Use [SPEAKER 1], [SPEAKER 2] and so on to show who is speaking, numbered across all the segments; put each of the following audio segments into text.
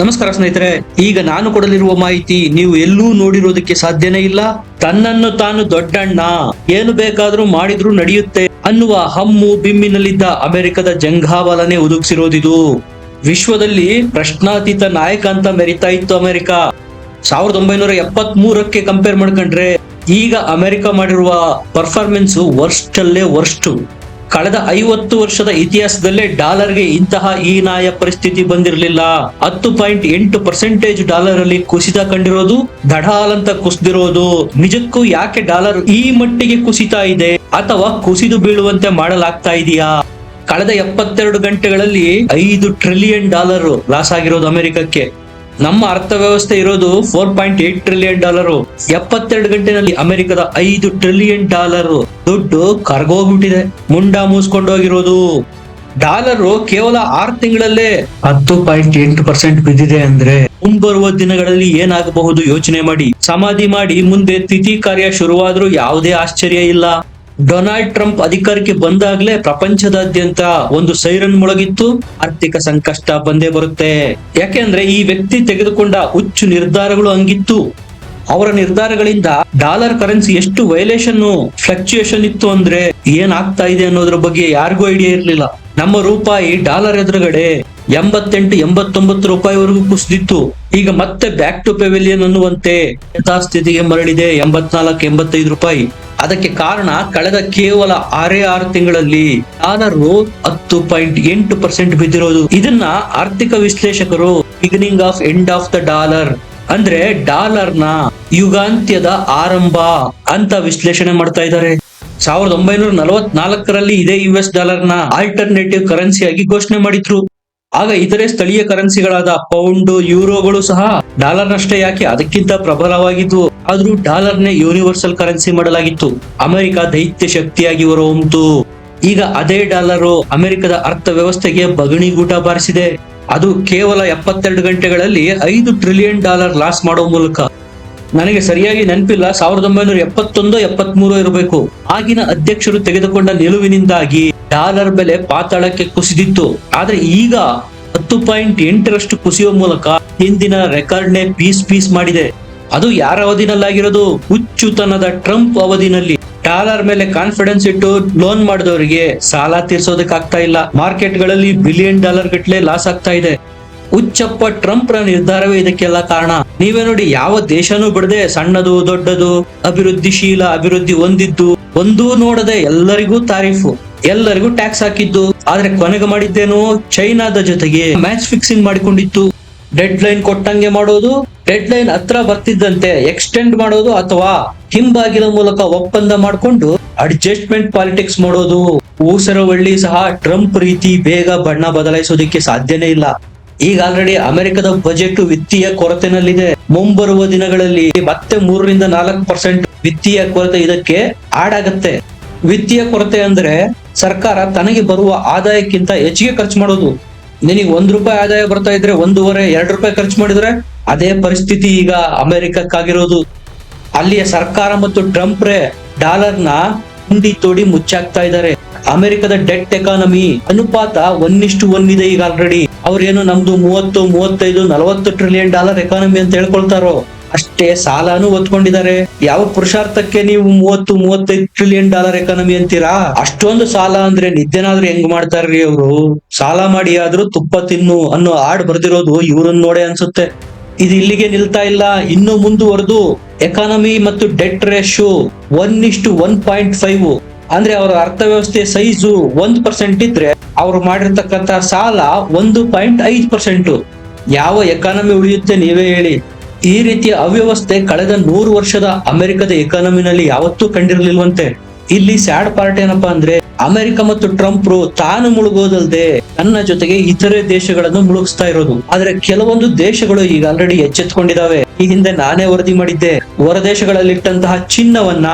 [SPEAKER 1] ನಮಸ್ಕಾರ ಸ್ನೇಹಿತರೆ, ಈಗ ನಾನು ಕೊಡಲಿರುವ ಮಾಹಿತಿ ನೀವು ಎಲ್ಲೂ ನೋಡಿರೋದಕ್ಕೆ ಸಾಧ್ಯನೇ ಇಲ್ಲ. ತನ್ನನ್ನು ತಾನು ದೊಡ್ಡಣ್ಣ, ಏನು ಬೇಕಾದ್ರೂ ಮಾಡಿದ್ರೂ ನಡೆಯುತ್ತೆ ಅನ್ನುವ ಹಮ್ಮು ಬಿಮ್ಮಿನಲ್ಲಿದ್ದ ಅಮೆರಿಕದ ಜಂಘಾಬಲನೆ ಒದಗಿಸಿರೋದಿದು ವಿಶ್ವದಲ್ಲಿ ಪ್ರಶ್ನಾತೀತ ನಾಯಕ ಅಂತ ಮೆರಿತಾ ಇತ್ತು ಅಮೆರಿಕ. ಸಾವಿರದ ಒಂಬೈನೂರ ಎಪ್ಪತ್ ಮೂರಕ್ಕೆ ಕಂಪೇರ್ ಮಾಡ್ಕೊಂಡ್ರೆ, ಈಗ ಅಮೆರಿಕ ಮಾಡಿರುವ ಪರ್ಫಾರ್ಮೆನ್ಸ್ ವರ್ಸ್ಟ್ ಅಲ್ಲೇ ವರ್ಸ್ಟ್ ಕಳೆದ ಐವತ್ತು ವರ್ಷದ ಇತಿಹಾಸದಲ್ಲೇ ಡಾಲರ್ಗೆ ಇಂತಹ ಹೀನಾಯ ಪರಿಸ್ಥಿತಿ ಬಂದಿರಲಿಲ್ಲ. ಹತ್ತು ಪಾಯಿಂಟ್ ಎಂಟು ಪರ್ಸೆಂಟೇಜ್ ಡಾಲರ್ ಅಲ್ಲಿ ಕುಸಿತ ಕಂಡಿರೋದು ದಡಾಲಂತ ಕುಸಿದಿರೋದು. ನಿಜಕ್ಕೂ ಯಾಕೆ ಡಾಲರ್ ಈ ಮಟ್ಟಿಗೆ ಕುಸಿತಾ ಇದೆ ಅಥವಾ ಕುಸಿದು ಬೀಳುವಂತೆ ಮಾಡಲಾಗ್ತಾ ಇದೆಯಾ? ಕಳೆದ ಎಪ್ಪತ್ತೆರಡು ಗಂಟೆಗಳಲ್ಲಿ ಐದು ಟ್ರಿಲಿಯನ್ ಡಾಲರ್ ಲಾಸ್ ಆಗಿರೋದು ಅಮೆರಿಕಕ್ಕೆ. ನಮ್ಮ ಅರ್ಥವ್ಯವಸ್ಥೆ ಇರೋದು four point eight trillion dollar. ಎಪ್ಪತ್ತೆರಡು ಗಂಟೆನಲ್ಲಿ ಅಮೆರಿಕದ ಐದು ಟ್ರಿಲಿಯನ್ ಡಾಲರ್ ದುಡ್ಡು ಕರ್ಗೋಗ್ಬಿಟ್ಟಿದೆ. ಮುಂಡ ಮೂಸ್ಕೊಂಡೋಗಿರೋದು. ಡಾಲರ್ ಕೇವಲ ಆರು ತಿಂಗಳಲ್ಲೇ ಹತ್ತು ಪಾಯಿಂಟ್ ಎಂಟು ಪರ್ಸೆಂಟ್ ಬಿದ್ದಿದೆ ಅಂದ್ರೆ ಮುಂಬರುವ ದಿನಗಳಲ್ಲಿ ಏನಾಗಬಹುದು ಯೋಚನೆ ಮಾಡಿ, ಸಮಾಧಿ ಮಾಡಿ, ಮುಂದೆ ತಿಥಿ ಕಾರ್ಯ ಶುರುವಾದ್ರೂ ಯಾವುದೇ ಆಶ್ಚರ್ಯ ಇಲ್ಲ. ಡೊನಾಲ್ಡ್ ಟ್ರಂಪ್ ಅಧಿಕಾರಕ್ಕೆ ಬಂದಾಗ್ಲೇ ಪ್ರಪಂಚದಾದ್ಯಂತ ಒಂದು ಸೈರನ್ ಮೊಳಗಿತ್ತು. ಆರ್ಥಿಕ ಸಂಕಷ್ಟ ಬಂದೇ ಬರುತ್ತೆ. ಯಾಕೆಂದ್ರೆ ಈ ವ್ಯಕ್ತಿ ತೆಗೆದುಕೊಂಡ ಹುಚ್ಚು ನಿರ್ಧಾರಗಳು ಹಂಗಿತ್ತು. ಅವರ ನಿರ್ಧಾರಗಳಿಂದ ಡಾಲರ್ ಕರೆನ್ಸಿ ಎಷ್ಟು ವೈಲೇಷನ್ ಫ್ಲಕ್ಚುಯೇಷನ್ ಇತ್ತು ಅಂದ್ರೆ ಏನಾಗ್ತಾ ಇದೆ ಅನ್ನೋದ್ರ ಬಗ್ಗೆ ಯಾರಿಗೂ ಐಡಿಯಾ ಇರಲಿಲ್ಲ. ನಮ್ಮ ರೂಪಾಯಿ ಡಾಲರ್ ಎದುರುಗಡೆ ಎಂಬತ್ತೆಂಟು, ಎಂಬತ್ತೊಂಬತ್ತು ರೂಪಾಯಿವರೆಗೂ ಕುಸಿದಿತ್ತು. ಈಗ ಮತ್ತೆ ಬ್ಯಾಕ್ ಟು ಪೆವಿಲಿಯನ್ ಅನ್ನುವಂತೆ ಯಥಾಸ್ಥಿತಿಗೆ ಮರಳಿದೆ ಎಂಬತ್ನಾಲ್ಕು, ಎಂಬತ್ತೈದು ರೂಪಾಯಿ. ಅದಕ್ಕೆ ಕಾರಣ ಕಳೆದ ಕೇವಲ ಆರೇ ಆರು ತಿಂಗಳಲ್ಲಿ ಡಾಲರ್ ಹತ್ತು ಪಾಯಿಂಟ್ ಎಂಟು ಪರ್ಸೆಂಟ್ ಬಿದ್ದಿರೋದು. ಇದನ್ನ ಆರ್ಥಿಕ ವಿಶ್ಲೇಷಕರು beginning of end of the dollar ಅಂದ್ರೆ ಡಾಲರ್ನ ಯುಗಾಂತ್ಯದ ಆರಂಭ ಅಂತ ವಿಶ್ಲೇಷಣೆ ಮಾಡ್ತಾ ಇದ್ದಾರೆ. ಸಾವಿರದ ಒಂಬೈನೂರ ನಲವತ್ನಾಲ್ಕರಲ್ಲಿ ಇದೇ ಯು ಎಸ್ ಡಾಲರ್ನ ಆಲ್ಟರ್ನೇಟಿವ್ ಕರೆನ್ಸಿಯಾಗಿ ಘೋಷಣೆ ಮಾಡಿದ್ರು. ಆಗ ಇತರೆ ಸ್ಥಳೀಯ ಕರೆನ್ಸಿಗಳಾದ ಪೌಂಡ್, ಯೂರೋಗಳು ಸಹ ಡಾಲರ್ ನಷ್ಟೇ ಯಾಕೆ ಅದಕ್ಕಿಂತ ಪ್ರಬಲವಾಗಿದ್ವು ಆದ್ರೂ ಡಾಲರ್ನೇ ಯೂನಿವರ್ಸಲ್ ಕರೆನ್ಸಿ ಮಾಡಲಾಗಿತ್ತು. ಅಮೆರಿಕ ದೈತ್ಯ ಶಕ್ತಿಯಾಗಿ ಹೊರಹೊಮ್ಮಿತು ಈಗ ಅದೇ ಡಾಲರ್ ಅಮೆರಿಕದ ಅರ್ಥವ್ಯವಸ್ಥೆಗೆ ಬಗಣಿಗೂಟ ಬಾರಿಸಿದೆ. ಅದು ಕೇವಲ ಎಪ್ಪತ್ತೆರಡು ಗಂಟೆಗಳಲ್ಲಿ ಐದು ಟ್ರಿಲಿಯನ್ ಡಾಲರ್ ಲಾಸ್ ಮಾಡೋ ಮೂಲಕ. ನನಗೆ ಸರಿಯಾಗಿ ನೆನಪಿಲ್ಲ, ಸಾವಿರದ ಒಂಬೈನೂರ ಎಪ್ಪತ್ತೊಂದು, ಎಪ್ಪತ್ಮೂರು ಇರಬೇಕು. ಆಗಿನ ಅಧ್ಯಕ್ಷರು ತೆಗೆದುಕೊಂಡ ನಿಲುವಿನಿಂದಾಗಿ ಡಾಲರ್ ಬೆಲೆ ಪಾತಾಳಕ್ಕೆ ಕುಸಿದಿತ್ತು. ಆದ್ರೆ ಈಗ ಹತ್ತು ಪಾಯಿಂಟ್ ಎಂಟರಷ್ಟು ಕುಸಿಯುವ ಮೂಲಕ ಹಿಂದಿನ ರೆಕಾರ್ಡ್ನೇ ಪೀಸ್ ಪೀಸ್ ಮಾಡಿದೆ. ಅದು ಯಾರ ಅವಧಿನಲ್ಲಾಗಿರೋದು? ಹುಚ್ಚುತನದ ಟ್ರಂಪ್ ಅವಧಿನಲ್ಲಿ. ಡಾಲರ್ ಮೇಲೆ ಕಾನ್ಫಿಡೆನ್ಸ್ ಇಟ್ಟು ಲೋನ್ ಮಾಡಿದವರಿಗೆ ಸಾಲ ತೀರ್ಸೋದಕ್ಕಾಗ್ತಾ ಇಲ್ಲ. ಮಾರ್ಕೆಟ್ಗಳಲ್ಲಿ ಬಿಲಿಯನ್ ಡಾಲರ್ ಗಟ್ಲೆ ಲಾಸ್ ಆಗ್ತಾ ಇದೆ. ಹುಚ್ಚಪ್ಪ ಟ್ರಂಪ್ ರ ನಿರ್ಧಾರವೇ ಇದಕ್ಕೆಲ್ಲ ಕಾರಣ. ನೀವೇ ನೋಡಿ ಯಾವ ದೇಶನೂ ಬಿಡದೆ ಸಣ್ಣದು, ದೊಡ್ಡದು, ಅಭಿವೃದ್ಧಿಶೀಲ, ಅಭಿವೃದ್ಧಿ ಹೊಂದಿದ್ದು, ಒಂದೂ ನೋಡದೆ ಎಲ್ಲರಿಗೂ ತಾರೀಫು. ಎಲ್ಲರಿಗೂ ಟ್ಯಾಕ್ಸ್ ಹಾಕಿದ್ದು. ಆದ್ರೆ ಕೊನೆಗೆ ಮಾಡಿದ್ದೇನು? ಚೈನಾದ ಜೊತೆಗೆ ಮ್ಯಾಚ್ ಫಿಕ್ಸಿಂಗ್ ಮಾಡಿಕೊಂಡಿತ್ತು. ಡೆಡ್ ಲೈನ್ ಕೊಟ್ಟಂಗೆ ಮಾಡೋದು. ಡೆಡ್ ಲೈನ್ ಹತ್ರ ಬರ್ತಿದ್ದಂತೆ ಎಕ್ಸ್ಟೆಂಡ್ ಮಾಡೋದು ಅಥವಾ ಹಿಂಬಾಗಿಲ ಮೂಲಕ ಒಪ್ಪಂದ ಮಾಡಿಕೊಂಡು ಅಡ್ಜಸ್ಟ್ಮೆಂಟ್ ಪಾಲಿಟಿಕ್ಸ್ ಮಾಡೋದು. ಊಸರವಳ್ಳಿ ಸಹ ಟ್ರಂಪ್ ರೀತಿ ಬೇಗ ಬಣ್ಣ ಬದಲಾಯಿಸೋದಕ್ಕೆ ಸಾಧ್ಯನೇ ಇಲ್ಲ. ಈಗ ಆಲ್ರೆಡಿ ಅಮೆರಿಕದ ಬಜೆಟ್ ವಿತ್ತೀಯ ಕೊರತೆನಲ್ಲಿದೆ. ಮುಂಬರುವ ದಿನಗಳಲ್ಲಿ ಮತ್ತೆ ಮೂರರಿಂದ ನಾಲ್ಕು ಪರ್ಸೆಂಟ್ ವಿತ್ತೀಯ ಕೊರತೆ ಇದಕ್ಕೆ ಆಡ್ ಆಗತ್ತೆ. ವಿತ್ತೀಯ ಕೊರತೆ ಅಂದ್ರೆ ಸರ್ಕಾರ ತನಗೆ ಬರುವ ಆದಾಯಕ್ಕಿಂತ ಹೆಚ್ಚಿಗೆ ಖರ್ಚು ಮಾಡೋದು. ನಿನಗೆ ಒಂದ್ ರೂಪಾಯಿ ಆದಾಯ ಬರ್ತಾ ಇದ್ರೆ ಒಂದೂವರೆ, ಎರಡು ರೂಪಾಯಿ ಖರ್ಚು ಮಾಡಿದ್ರೆ ಅದೇ ಪರಿಸ್ಥಿತಿ ಈಗ ಅಮೆರಿಕಕ್ಕಾಗಿರೋದು. ಅಲ್ಲಿಯ ಸರ್ಕಾರ ಮತ್ತು ಟ್ರಂಪ್ ರೇ ಡಾಲರ್ನ ಹುಂಡಿ ತೋಡಿ ಮುಚ್ಚಾಕ್ತಾ ಇದ್ದಾರೆ. ಅಮೆರಿಕದ ಡೆಟ್ ಎಕಾನಮಿ ಅನುಪಾತ ಒನ್ ಇಷ್ಟು ಒನ್ ಇದೆ ಈಗ ಆಲ್ರೆಡಿ ಅವ್ರೇನು ನಮ್ದು ಮೂವತ್ತು, ಮೂವತ್ತೈದು, ನಲವತ್ತು ಟ್ರಿಲಿಯನ್ ಡಾಲರ್ ಎಕಾನಮಿ ಅಂತ ಹೇಳ್ಕೊಳ್ತಾರೋ? ಅಷ್ಟೇ ಸಾಲನು ಒತ್ಕೊಂಡಿದ್ದಾರೆ ಯಾವ ಪುರುಷಾರ್ಥಕ್ಕೆ ನೀವು ಮೂವತ್ತು, ಮೂವತ್ತೈದು ಟ್ರಿಲಿಯನ್ ಡಾಲರ್ ಎಕಾನಮಿ ಅಂತೀರಾ? ಅಷ್ಟೊಂದು ಸಾಲ ಅಂದ್ರೆ ನಿದ್ದೆನಾದ್ರೂ ಹೆಂಗ್ ಮಾಡ್ತಾರ್ರಿ ಅವರು ಸಾಲ ಮಾಡಿ ಆದ್ರೂ ತುಪ್ಪ ತಿನ್ನು ಅನ್ನೋ ಹಾಡ್ ಬರ್ದಿರೋದು ಇವ್ರನ್ನ ನೋಡೇ ಅನ್ಸುತ್ತೆ. ಇದು ಇಲ್ಲಿಗೆ ನಿಲ್ತಾ ಇಲ್ಲ, ಇನ್ನು ಮುಂದುವರೆದು ಎಕಾನಮಿ ಮತ್ತು ಡೆಟ್ ರೇಷು ಒನ್ ಇಷ್ಟು ಒನ್ ಪಾಯಿಂಟ್ ಫೈವ್ ಅಂದ್ರೆ ಅವರ ಅರ್ಥವ್ಯವಸ್ಥೆ ಸೈಜು ಒಂದ್ ಪರ್ಸೆಂಟ್ ಇದ್ರೆ ಅವ್ರು ಮಾಡಿರ್ತಕ್ಕಂತ ಸಾಲ ಒಂದು ಪಾಯಿಂಟ್ ಐದು ಪರ್ಸೆಂಟ್ ಯಾವ ಎಕಾನಮಿ ಉಳಿಯುತ್ತೆ ನೀವೇ ಹೇಳಿ. ಈ ರೀತಿಯ ಅವ್ಯವಸ್ಥೆ ಕಳೆದ ನೂರು ವರ್ಷದ ಅಮೆರಿಕದ ಎಕಾನಮಿನಲ್ಲಿ ಯಾವತ್ತೂ ಕಂಡಿರ್ಲಿಲ್ವಂತೆ. ಇಲ್ಲಿ ಸ್ಯಾಡ್ ಪಾರ್ಟ್ ಏನಪ್ಪಾ ಅಂದ್ರೆ, ಅಮೆರಿಕ ಮತ್ತು ಟ್ರಂಪ್ ತಾನು ಮುಳುಗೋದಲ್ದೆ ತನ್ನ ಜೊತೆಗೆ ಇತರೆ ದೇಶಗಳನ್ನು ಮುಳುಗಿಸ್ತಾ ಇರೋದು. ಆದ್ರೆ ಕೆಲವೊಂದು ದೇಶಗಳು ಈಗ ಆಲ್ರೆಡಿ ಎಚ್ಚೆತ್ಕೊಂಡಿದಾವೆ. ಈ ಹಿಂದೆ ನಾನೇ ವರದಿ ಮಾಡಿದ್ದೆ. ಹೊರ ದೇಶಗಳಲ್ಲಿಟ್ಟಂತಹ ಚಿನ್ನವನ್ನ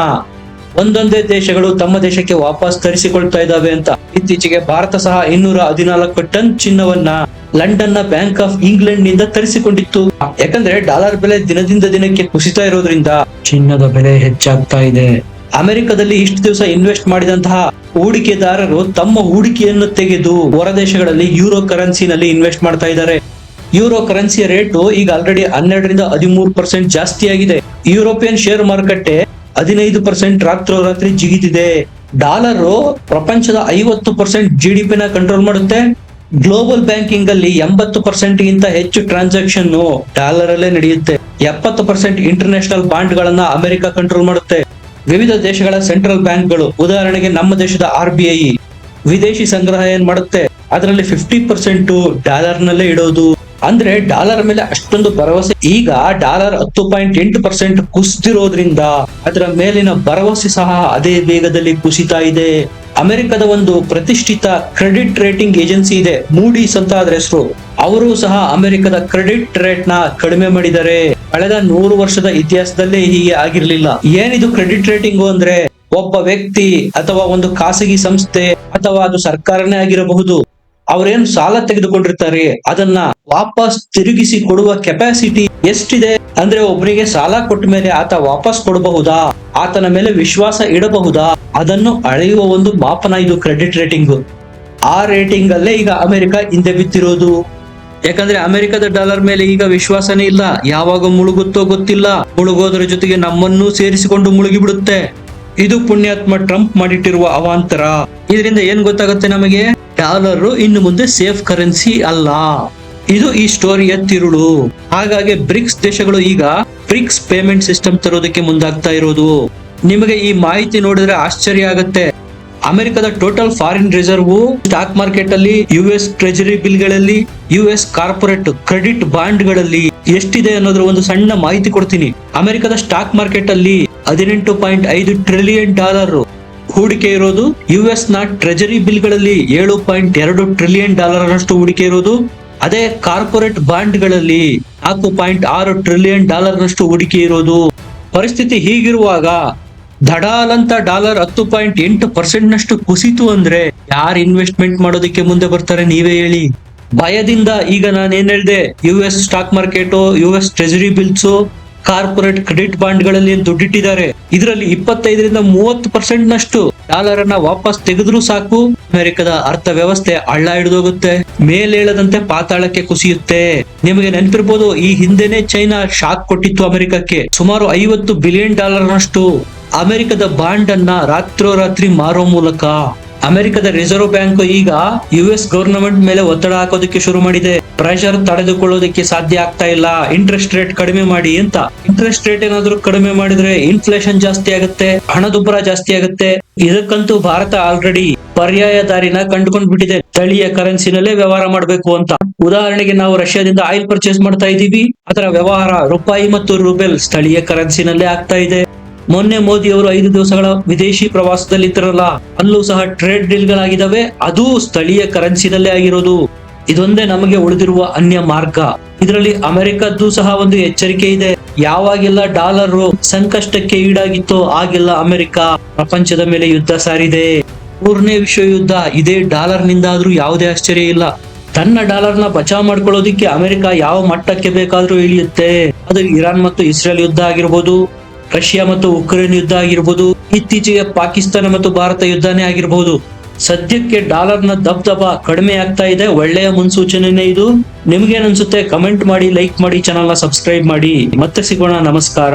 [SPEAKER 1] ಒಂದೊಂದೇ ದೇಶಗಳು ತಮ್ಮ ದೇಶಕ್ಕೆ ವಾಪಸ್ ತರಿಸಿಕೊಳ್ತಾ ಇದ್ದಾವೆ ಅಂತ. ಇತ್ತೀಚೆಗೆ ಭಾರತ ಸಹ ಇನ್ನೂರ ಹದಿನಾಲ್ಕು ಟನ್ ಚಿನ್ನವನ್ನ ಲಂಡನ್ನ ಬ್ಯಾಂಕ್ ಆಫ್ ಇಂಗ್ಲೆಂಡ್ನಿಂದ ತರಿಸಿಕೊಂಡಿತ್ತು. ಯಾಕಂದ್ರೆ ಡಾಲರ್ ಬೆಲೆ ದಿನದಿಂದ ದಿನಕ್ಕೆ ಕುಸಿತ ಇರೋದ್ರಿಂದ ಚಿನ್ನದ ಬೆಲೆ ಹೆಚ್ಚಾಗ್ತಾ ಇದೆ. ಅಮೆರಿಕದಲ್ಲಿ ಇಷ್ಟು ದಿವಸ ಇನ್ವೆಸ್ಟ್ ಮಾಡಿದಂತಹ ಹೂಡಿಕೆದಾರರು ತಮ್ಮ ಹೂಡಿಕೆಯನ್ನು ತೆಗೆದು ಹೊರ ದೇಶಗಳಲ್ಲಿ ಯೂರೋ ಕರೆನ್ಸಿನಲ್ಲಿ ಇನ್ವೆಸ್ಟ್ ಮಾಡ್ತಾ ಇದ್ದಾರೆ. ಯೂರೋ ಕರೆನ್ಸಿಯ ರೇಟು ಈಗ ಆಲ್ರೆಡಿ ಹನ್ನೆರಡರಿಂದ ಹದಿಮೂರು ಪರ್ಸೆಂಟ್ ಜಾಸ್ತಿ ಆಗಿದೆ. ಯುರೋಪಿಯನ್ ಶೇರ್ ಮಾರುಕಟ್ಟೆ ಹದಿನೈದು ಪರ್ಸೆಂಟ್ ರಾತ್ರೋರಾತ್ರಿ ಜಿಗಿದಿದೆ ಡಾಲರ್ ಪ್ರಪಂಚದ ಐವತ್ತು ಪರ್ಸೆಂಟ್ ಜಿ ಕಂಟ್ರೋಲ್ ಮಾಡುತ್ತೆ. ಗ್ಲೋಬಲ್ ಬ್ಯಾಂಕಿಂಗ್ ಅಲ್ಲಿ ಎಂಬತ್ತು ಪರ್ಸೆಂಟ್ ಗಿಂತ ಹೆಚ್ಚು ಟ್ರಾನ್ಸಾಕ್ಷನ್ ಡಾಲರ್ ಅಲ್ಲೇ ನಡೆಯುತ್ತೆ. ಎಪ್ಪತ್ತು ಪರ್ಸೆಂಟ್ ಇಂಟರ್ನ್ಯಾಷನಲ್ ಬಾಂಡ್ ಗಳನ್ನ ಅಮೆರಿಕ ಕಂಟ್ರೋಲ್ ಮಾಡುತ್ತೆ. ವಿವಿಧ ದೇಶಗಳ ಸೆಂಟ್ರಲ್ ಬ್ಯಾಂಕ್ಗಳು ಉದಾಹರಣೆಗೆ ನಮ್ಮ ದೇಶದ ಆರ್ ಬಿ ಐ, ವಿದೇಶಿ ಸಂಗ್ರಹ ಏನ್ ಮಾಡುತ್ತೆ? ಅದರಲ್ಲಿ ಫಿಫ್ಟಿ ಪರ್ಸೆಂಟ್ ಡಾಲರ್ ನಲ್ಲೇ ಇಡೋದು. ಅಂದ್ರೆ ಡಾಲರ್ ಮೇಲೆ ಅಷ್ಟೊಂದು ಭರವಸೆ, ಈಗ ಡಾಲರ್ ಹತ್ತು ಪಾಯಿಂಟ್ ಎಂಟು ಪರ್ಸೆಂಟ್ ಕುಸಿದಿರೋದ್ರಿಂದ ಅದರ ಮೇಲಿನ ಭರವಸೆ ಸಹ ಅದೇ ವೇಗದಲ್ಲಿ ಕುಸಿತಾ ಇದೆ. ಅಮೆರಿಕದ ಒಂದು ಪ್ರತಿಷ್ಠಿತ ಕ್ರೆಡಿಟ್ ರೇಟಿಂಗ್ ಏಜೆನ್ಸಿ ಇದೆ, ಮೂಡೀಸ್ ಅಂತ ಅದ್ರ ಹೆಸರು. ಅವರು ಸಹ ಅಮೆರಿಕದ ಕ್ರೆಡಿಟ್ ರೇಟ್ನ ಕಡಿಮೆ ಮಾಡಿದರೆ ಕಳೆದ ನೂರು ವರ್ಷದ ಇತಿಹಾಸದಲ್ಲೇ ಹೀಗೆ ಆಗಿರ್ಲಿಲ್ಲ. ಏನಿದು ಕ್ರೆಡಿಟ್ ರೇಟಿಂಗ್ ಅಂದ್ರೆ ಒಬ್ಬ ವ್ಯಕ್ತಿ ಅಥವಾ ಒಂದು ಖಾಸಗಿ ಸಂಸ್ಥೆ ಅಥವಾ ಅದು ಸರ್ಕಾರನೇ ಆಗಿರಬಹುದು, ಅವ್ರೇನು ಸಾಲ ತೆಗೆದುಕೊಂಡಿರ್ತಾರೆ, ಅದನ್ನ ವಾಪಸ್ ತಿರುಗಿಸಿ ಕೊಡುವ ಕೆಪಾಸಿಟಿ ಎಷ್ಟಿದೆ ಅಂದ್ರೆ ಒಬ್ಬರಿಗೆ ಸಾಲ ಕೊಟ್ಟ ಮೇಲೆ ಆತ ವಾಪಸ್ ಕೊಡಬಹುದಾ? ಆತನ ಮೇಲೆ ವಿಶ್ವಾಸ ಇಡಬಹುದಾ? ಅದನ್ನು ಅಳೆಯುವ ಒಂದು ಮಾಪನ ಇದು ಕ್ರೆಡಿಟ್ ರೇಟಿಂಗ್ ಆ ರೇಟಿಂಗ್ ಅಲ್ಲೇ ಈಗ ಅಮೆರಿಕ ಹಿಂದೆ ಬಿತ್ತಿರೋದು ಯಾಕಂದ್ರೆ ಅಮೆರಿಕದ ಡಾಲರ್ ಮೇಲೆ ಈಗ ವಿಶ್ವಾಸನೇ ಇಲ್ಲ. ಯಾವಾಗ ಮುಳುಗುತ್ತೋ ಗೊತ್ತಿಲ್ಲ. ಮುಳುಗೋದ್ರ ಜೊತೆಗೆ ನಮ್ಮನ್ನು ಸೇರಿಸಿಕೊಂಡು ಮುಳುಗಿ ಬಿಡುತ್ತೆ ಇದು ಪುಣ್ಯಾತ್ಮ ಟ್ರಂಪ್ ಮಾಡಿಟ್ಟಿರುವ ಅವಾಂತರ. ಇದರಿಂದ ಏನ್ ಗೊತ್ತಾಗುತ್ತೆ ನಮಗೆ? ಡಾಲರ್ ಇನ್ನು ಮುಂದೆ ಸೇಫ್ ಕರೆನ್ಸಿ ಅಲ್ಲ. ಇದು ಈ ಸ್ಟೋರಿಯ ತಿರುಳು. ಹಾಗಾಗಿ ಬ್ರಿಕ್ಸ್ ದೇಶಗಳು ಈಗ ಬ್ರಿಕ್ಸ್ ಪೇಮೆಂಟ್ ಸಿಸ್ಟಮ್ ತರೋದಕ್ಕೆ ಮುಂದಾಗ್ತಾ ಇರೋದು. ನಿಮಗೆ ಈ ಮಾಹಿತಿ ನೋಡಿದ್ರೆ ಆಶ್ಚರ್ಯ ಆಗುತ್ತೆ. ಅಮೆರಿಕದ total foreign reserve stock market ಅಲ್ಲಿ ಯು ಎಸ್ ಟ್ರೆಜರಿ ಬಿಲ್ಗಳಲ್ಲಿ, ಯು ಎಸ್ ಕಾರ್ಪೊರೇಟ್ ಕ್ರೆಡಿಟ್ ಬಾಂಡ್ಗಳಲ್ಲಿ ಎಷ್ಟಿದೆ ಅನ್ನೋದ್ರ ಒಂದು ಸಣ್ಣ ಮಾಹಿತಿ ಕೊಡ್ತೀನಿ. ಅಮೆರಿಕದ ಸ್ಟಾಕ್ ಮಾರ್ಕೆಟ್ ಅಲ್ಲಿ ಹದಿನೆಂಟು ಪಾಯಿಂಟ್ ಐದು ಟ್ರಿಲಿಯನ್ ಡಾಲರ್ ಹೂಡಿಕೆ ಇರೋದು, ಯು ಎಸ್ನ ಟ್ರೆಜರಿ ಬಿಲ್ಗಳಲ್ಲಿ ಏಳು ಪಾಯಿಂಟ್ ಎರಡು ಟ್ರಿಲಿಯನ್ ಡಾಲರ್ ಅಷ್ಟು ಹೂಡಿಕೆ ಇರೋದು, ಅದೇ ಕಾರ್ಪೊರೇಟ್ ಬಾಂಡ್ಗಳಲ್ಲಿ ನಾಲ್ಕು ಪಾಯಿಂಟ್ ಆರು ಟ್ರಿಲಿಯನ್ ಡಾಲರ್ ನಷ್ಟು ಹೂಡಿಕೆ ಇರೋದು. ಪರಿಸ್ಥಿತಿ ಹೀಗಿರುವಾಗ ಧಡಾಲಂತ ಡಾಲರ್ ಹತ್ತು ಪಾಯಿಂಟ್ ಎಂಟು ಪರ್ಸೆಂಟ್ ನಷ್ಟು ಕುಸಿತು ಅಂದ್ರೆ ಯಾರು ಇನ್ವೆಸ್ಟ್ಮೆಂಟ್ ಮಾಡೋದಕ್ಕೆ ಮುಂದೆ ಬರ್ತಾರೆ ನೀವೇ ಹೇಳಿ. ಭಯದಿಂದ ಈಗ ನಾನು ಏನ್ ಹೇಳ್ದೆ U S stock market U S treasury bills corporate credit ಬಾಂಡ್ಗಳಲ್ಲಿ ದುಡ್ಡಿಟ್ಟಿದ್ದಾರೆ. ಇದರಲ್ಲಿ ಇಪ್ಪತ್ತೈದರಿಂದ ಮೂವತ್ತು ಪರ್ಸೆಂಟ್ ನಷ್ಟು ಡಾಲರ್ ಅನ್ನ ವಾಪಸ್ ತೆಗೆದ್ರೂ ಸಾಕು. ಅಮೆರಿಕದ ಅರ್ಥವ್ಯವಸ್ಥೆ ಹಳ್ಳ ಹಿಡಿದೋಗುತ್ತೆ. ಮೇಲೇಳದಂತೆ ಪಾತಾಳಕ್ಕೆ ಕುಸಿಯುತ್ತೆ. ನಿಮಗೆ ನೆನಪಿರ್ಬೋದು, ಈ ಹಿಂದೆನೆ ಚೈನಾ ಶಾಕ್ ಕೊಟ್ಟಿತ್ತು ಅಮೆರಿಕಕ್ಕೆ. ಸುಮಾರು ಐವತ್ತು ಬಿಲಿಯನ್ ಡಾಲರ್ ನಷ್ಟು ಅಮೆರಿಕದ ಬಾಂಡ್ ಅನ್ನ ರಾತ್ರೋರಾತ್ರಿ ಮಾರೋ ಮೂಲಕ ಅಮೆರಿಕದ ರಿಸರ್ವ್ ಬ್ಯಾಂಕ್ ಈಗ ಯು ಎಸ್ ಗವರ್ನಮೆಂಟ್ ಮೇಲೆ ಒತ್ತಡ ಹಾಕೋದಕ್ಕೆ ಶುರು ಮಾಡಿದೆ. ಪ್ರೆಷರ್ ತಡೆದುಕೊಳ್ಳೋದಕ್ಕೆ ಸಾಧ್ಯ ಆಗ್ತಾ ಇಲ್ಲ. ಇಂಟ್ರೆಸ್ಟ್ ರೇಟ್ ಕಡಿಮೆ ಮಾಡಿ ಅಂತ. ಇಂಟ್ರೆಸ್ಟ್ ರೇಟ್ ಏನಾದ್ರೂ ಕಡಿಮೆ ಮಾಡಿದ್ರೆ ಇನ್ಫ್ಲೇಷನ್ ಜಾಸ್ತಿ ಆಗುತ್ತೆ. ಹಣದುಬ್ಬರ ಜಾಸ್ತಿ ಆಗುತ್ತೆ. ಇದಕ್ಕಂತೂ ಭಾರತ ಆಲ್ರೆಡಿ ಪರ್ಯಾಯ ದಾರಿನ ಕಂಡುಕೊಂಡ್ ಬಿಟ್ಟಿದೆ ಸ್ಥಳೀಯ ಕರೆನ್ಸಿನಲ್ಲೇ ವ್ಯವಹಾರ ಮಾಡಬೇಕು ಅಂತ. ಉದಾಹರಣೆಗೆ ನಾವು ರಷ್ಯಾದಿಂದ ಆಯಿಲ್ ಪರ್ಚೇಸ್ ಮಾಡ್ತಾ ಇದೀವಿ ಅದರ ವ್ಯವಹಾರ ರೂಪಾಯಿ ಮತ್ತು ರೂಬೆಲ್ ಸ್ಥಳೀಯ ಕರೆನ್ಸಿನಲ್ಲೇ ಆಗ್ತಾ ಇದೆ. ಮೊನ್ನೆ ಮೋದಿ ಅವರು ಐದು ದಿವಸಗಳ ವಿದೇಶಿ ಪ್ರವಾಸದಲ್ಲಿ ಇದ್ರಲ್ಲ ಅಲ್ಲೂ ಸಹ ಟ್ರೇಡ್ ಡೀಲ್ ಗಳಾಗಿದ್ದಾವೆ ಅದು ಸ್ಥಳೀಯ ಕರೆನ್ಸಿನಲ್ಲೇ ಆಗಿರೋದು. ಇದೊಂದೇ ನಮಗೆ ಉಳಿದಿರುವ ಅನ್ಯ ಮಾರ್ಗ. ಇದರಲ್ಲಿ ಅಮೆರಿಕದ್ದು ಸಹ ಒಂದು ಎಚ್ಚರಿಕೆ ಇದೆ. ಯಾವಾಗೆಲ್ಲ ಡಾಲರ್ ಸಂಕಷ್ಟಕ್ಕೆ ಈಡಾಗಿತ್ತೋ ಆಗೆಲ್ಲ ಅಮೆರಿಕ. ಪ್ರಪಂಚದ ಮೇಲೆ ಯುದ್ಧ ಸಾರಿದೆ. ಮೂರನೇ ವಿಶ್ವ ಯುದ್ಧ ಇದೇ ಡಾಲರ್ ನಿಂದಾದ್ರೂ ಯಾವುದೇ ಆಶ್ಚರ್ಯ ಇಲ್ಲ. ತನ್ನ ಡಾಲರ್ನ ಬಚಾವ್ ಮಾಡ್ಕೊಳ್ಳೋದಿಕ್ಕೆ ಅಮೆರಿಕ ಯಾವ ಮಟ್ಟಕ್ಕೆ ಬೇಕಾದ್ರೂ ಇಳಿಯುತ್ತೆ. ಅದು ಇರಾನ್ ಮತ್ತು ಇಸ್ರೇಲ್ ಯುದ್ಧ ಆಗಿರ್ಬೋದು. ರಷ್ಯಾ ಮತ್ತು ಉಕ್ರೇನ್ ಯುದ್ಧ ಆಗಿರ್ಬೋದು, ಇತ್ತೀಚೆಗೆ ಪಾಕಿಸ್ತಾನ ಮತ್ತು ಭಾರತ ಯುದ್ಧನೇ ಆಗಿರಬಹುದು ಸದ್ಯಕ್ಕೆ ಡಾಲರ್ನ ದಬ್ದಬ ಕಡಿಮೆ ಆಗ್ತಾ ಇದೆ. ಒಳ್ಳೆಯ ಮುನ್ಸೂಚನೆನೇ ಇದು. ನಿಮ್ಗೇನ್ ಅನ್ಸುತ್ತೆ? ಕಮೆಂಟ್ ಮಾಡಿ, ಲೈಕ್ ಮಾಡಿ ಚಾನಲ್ನ ಸಬ್ಸ್ಕ್ರೈಬ್ ಮಾಡಿ. ಮತ್ತೆ ಸಿಗೋಣ. ನಮಸ್ಕಾರ.